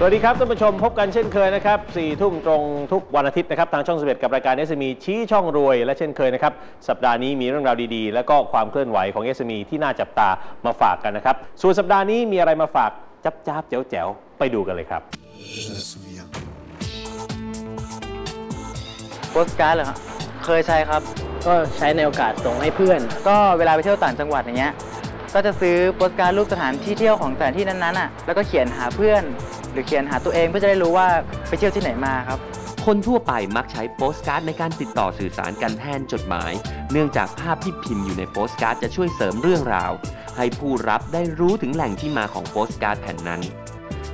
สวัสดีครับท่านผู้ชมพบกันเช่นเคยนะครับ4ทุ่มตรงทุกวันอาทิตย์นะครับทางช่อง 11 กับรายการ SME ชี้ช่องรวย และเช่นเคยนะครับสัปดาห์นี้มีเรื่องราวดีๆ และก็ความเคลื่อนไหวของ SME ที่น่าจับตามาฝากกันนะครับ ส่วนสัปดาห์นี้มีอะไรมาฝากจับจ้าบๆแจ๋วๆไปดูกันเลยครับ Je me souviens. โปสการ์ดเหรอครับเคยใช้ครับ ก็ใช้ในโอกาสส่งให้เพื่อน ก็เวลาไปเที่ยวต่างจังหวัดอย่างเงี้ย ก็จะซื้อโปสการ์ดรูปสถานที่เที่ยวของสถานที่นั้นๆอะแล้วก็เขียนหาเพื่อน หรือเขียนหาตัวเองเพื่อจะได้รู้ว่าไปเที่ยวที่ไหนมาครับคนทั่วไปมักใช้โปสการ์ดในการติดต่อสื่อสารกันแทนจดหมาย เนื่องจากภาพที่พิมพ์อยู่ในโปสการ์ดจะช่วยเสริมเรื่องราว ให้ผู้รับได้รู้ถึงแหล่งที่มาของโปสการ์ดแผ่นนั้น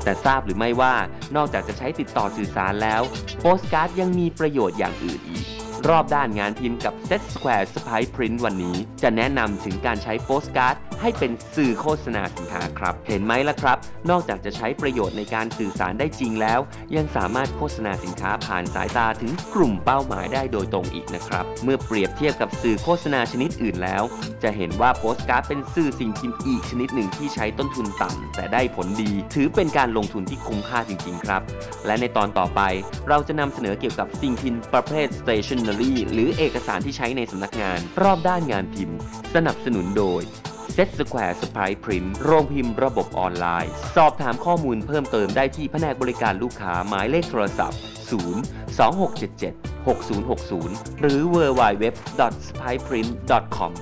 แต่ทราบหรือไม่ว่านอกจากจะใช้ติดต่อสื่อสารแล้ว โปสการ์ดยังมีประโยชน์อย่างอื่นอีก รอบด้านงานพิมพ์กับ Set Square s p i p e Print วันนี้ จะแนะนำถึงการใช้โปสการ์ดให้เป็นสื่อโฆษณาสินค้าครับ เห็นไหมล่ะครับ นอกจากจะใช้ประโยชน์ในการสื่อสารได้จริงแล้ว ยังสามารถโฆษณาสินค้าผ่านสายตาถึงกลุ่มเป้าหมายได้โดยตรงอีกนะครับ เมื่อเปรียบเทียบกับสื่อโฆษณาชนิดอื่นแล้ว จะเห็นว่าโปสการ์ดเป็นสื่อสิ่งพิมพ์อีกชนิดหนึ่งที่ใช้ต้นทุนต่ำแต่ได้ผลดี ถือเป็นการลงทุนที่คุ้มค่าจริง ๆ ครับ และในตอนต่อไปเราจะนำเสนอเกี่ยวกับสิ่งพิมพ์ประเภท stationery หรือเอกสารที่ใช้ในสำนักงาน รอบด้านงานพิมพ์ สนับสนุนโดย Set Square Surprise Print โรงพิมพ์ระบบออนไลน์ สอบถามข้อมูลเพิ่มเติมได้ที่แผนกบริการลูกค้าหมายเลขโทรศัพท์ 0 2677 6060 หรือ www.spriteprint.com